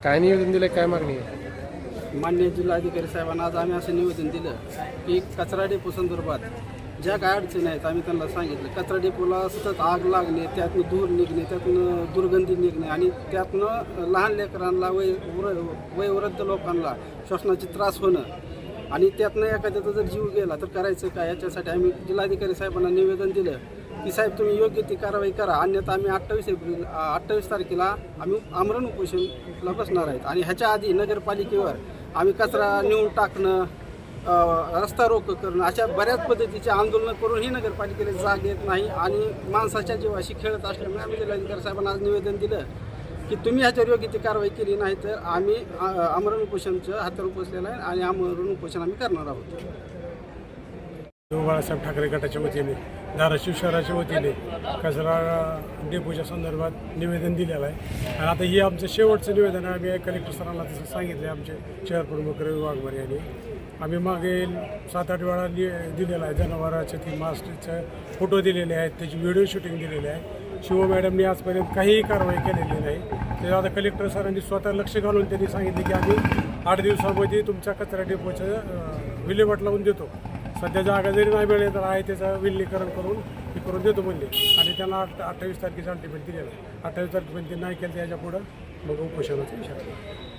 काय निवेदन दिलंय काय मागणी आहे? मान्य जिल्हाधिकारी साहेबांना आज आम्ही असं निवेदन दिलं की कचरा डेपो संदर्भात ज्या काय अडचणी आहेत आम्ही त्यांना सांगितलं. कचरा डेपोला सतत आग लागणे त्यातनं धूर निघणे त्यातनं दुर्गंधी निघणे आणि त्यातनं लहान लेकरांना वय वयोवृद्ध लोकांना श्वसनाचे त्रास होणं. आणि त्यातनं एखाद्याचा जर जीव गेला तर करायचं काय? याच्यासाठी आम्ही जिल्हाधिकारी साहेबांना निवेदन दिलं. की साहेब तुम्ही योग्य ती कारवाई करा. अन्यथा आम्ही अठ्ठावीस एप्रिल अठ्ठावीस तारखेला आम्ही आमरण उपोषणला बसणार आहेत. आणि ह्याच्या आधी नगरपालिकेवर आम्ही कचरा नेऊन टाकणं रस्ता रोक करणं अशा बऱ्याच पद्धतीचे आंदोलनं करूनही नगरपालिकेला जाग येत नाही आणि माणसाच्या जीवाशी खेळत असल्यामुळे आम्ही जिल्हाधिकारी साहेबांना आज निवेदन दिलं की तुम्ही ह्याच्यावर योग्य ती कारवाई केली नाही तर आम्ही अ, आमरण उपोषणचं हातावर उपोसलेलं आहे आणि आमरण उपोषण आम्ही करणार आहोत. बाळासाहेब ठाकरे गटाच्या वतीने धाराशिव शहराच्या वतीने कचरा डेपोच्या संदर्भात निवेदन दिलेलं आहे. आणि आता हे आमचं शेवटचं निवेदन आहे. आम्ही कलेक्टर सरांना तसं सांगितलं आमचे शहर प्रमुख रवी वाघमारे यांनी. आम्ही मागे सात आठ वेळा लि दिलेला आहे. जनावरांचे ती मास्टरचे फोटो दिलेले आहेत. त्याची व्हिडिओ शूटिंग दिलेली आहे. शिव मॅडमनी आजपर्यंत काहीही कारवाई केलेली नाही. ते आता कलेक्टर सरांनी स्वतः लक्ष घालून त्यांनी सांगितले की आम्ही आठ दिवसामध्ये तुमच्या कचरा डेपोचं विल्हेवाट लावून देतो. सध्या जागा जरी नाही मिळेल तर आहे त्याचं विलीकरण करून हे करून देतो म्हणले. आणि त्यांना अठ अठ्ठावीस तारखेचा अल्टिमेट दिलेला अठ्ठावीस तारखेपर्यंत नाही केलं त्याच्या पुढं मग उपोषणाचा विषय